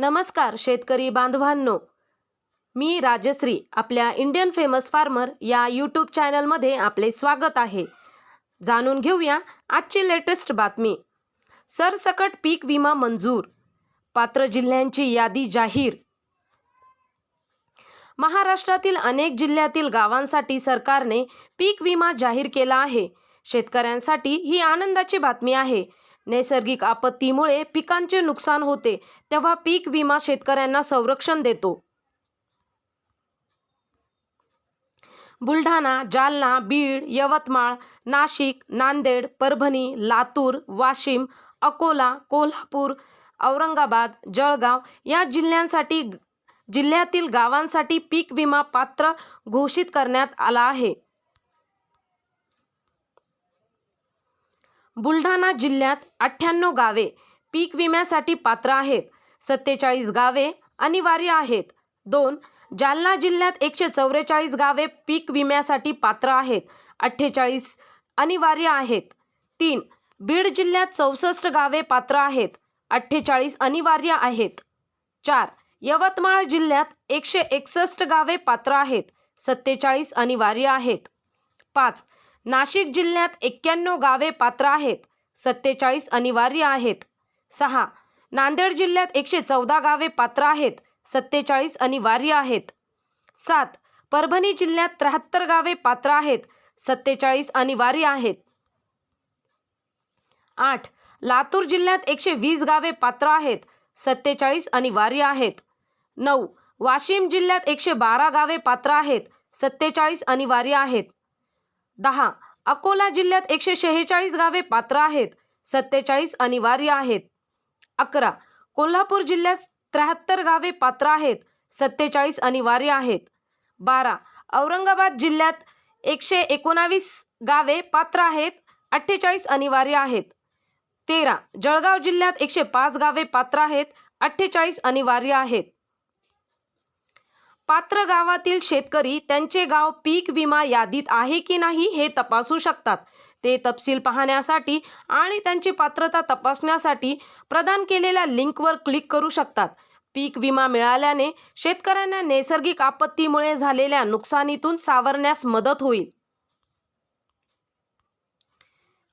नमस्कार शेतकरी बांधवांनो. मी राजश्री आपल्या इंडियन फेमस फार्मर या यूट्यूब चॅनलमध्ये आपले स्वागत आहे. जाणून घेऊया आजची लेटेस्ट बातमी. सरसकट पीक विमा मंजूर पात्र जिल्ह्यांची यादी जाहीर. महाराष्ट्रातील अनेक जिल्ह्यातील गावांसाठी सरकारने पीक विमा जाहीर केला आहे. शेतकऱ्यांसाठी ही आनंदाची बातमी आहे. नैसर्गिक आपत्तीमुळे पिकांचे नुकसान होते तेव्हा पीक विमा शेतकऱ्यांना संरक्षण देतो. बुलढाणा जालना बीड यवतमाळ नाशिक नांदेड परभणी लातूर वाशिम अकोला कोल्हापूर औरंगाबाद जळगाव या जिल्ह्यांसाठी जिल्ह्यातील गावांसाठी पीक विमा पात्र घोषित करण्यात आला आहे. बुलढाणा जिल्ह्यात अठ्ठ्याण्णव गावे पीक विम्यासाठी पात्र आहेत. सत्तेचाळीस गावे अनिवार्य आहेत. दोन जालना जिल्ह्यात एकशे चौवेचाळीस गावे पीक विम्यासाठी पात्र आहेत. अठ्ठेचाळीस अनिवार्य आहेत. तीन बीड जिल्ह्यात चौसष्ट गावे पात्र आहेत. अठ्ठेचाळीस अनिवार्य आहेत. चार यवतमाळ जिल्ह्यात एकशे एकसष्ट गावे पात्र आहेत. सत्तेचाळीस अनिवार्य आहेत. पाच नाशिक जिल्ह्यात एक्क्याण्णव गावे पात्र आहेत. सत्तेचाळीस अनिवार्य आहेत. सहा. नांदेड जिल्ह्यात एकशे चौदा गावे पात्र आहेत. सत्तेचाळीस अनिवार्य आहेत. सात. परभणी जिल्ह्यात त्र्याहत्तर गावे पात्र आहेत. सत्तेचाळीस अनिवार्य आहेत. आठ. लातूर जिल्ह्यात एकशे वीस गावे पात्र आहेत. सत्तेचाळीस अनिवार्य आहेत. नऊ. वाशिम जिल्ह्यात एकशे बारा गावे पात्र आहेत. सत्तेचाळीस अनिवार्य आहेत. दहा. अकोला जिल्ह्यात एकशे शेहेचाळीस गावे पात्र आहेत. सत्तेचाळीस अनिवार्य आहेत. अकरा. कोल्हापूर जिल्ह्यात त्र्याहत्तर गावे पात्र आहेत. सत्तेचाळीस अनिवार्य आहेत. बारा. औरंगाबाद जिल्ह्यात एकशे एकोणावीस गावे पात्र आहेत. अठ्ठेचाळीस अनिवार्य आहेत. तेरा. जळगाव जिल्ह्यात एकशे पाच गावे पात्र आहेत. अठ्ठेचाळीस अनिवार्य आहेत. पात्र गावातील शेतकरी त्यांचे गाव पीक विमा यादीत आहे की नाही हे तपासू शकतात. ते तपशील पाहण्यासाठी आणि त्यांची पात्रता तपासण्यासाठी प्रदान केलेल्या लिंकवर क्लिक करू शकतात. पीक विमा मिळाल्याने शेतकऱ्यांना नैसर्गिक आपत्तीमुळे झालेल्या नुकसानीतून सावरण्यास मदत होईल.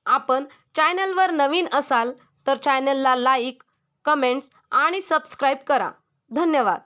आपण चॅनलवर नवीन असाल तर चॅनलला लाईक कमेंट्स आणि सबस्क्राईब करा. धन्यवाद.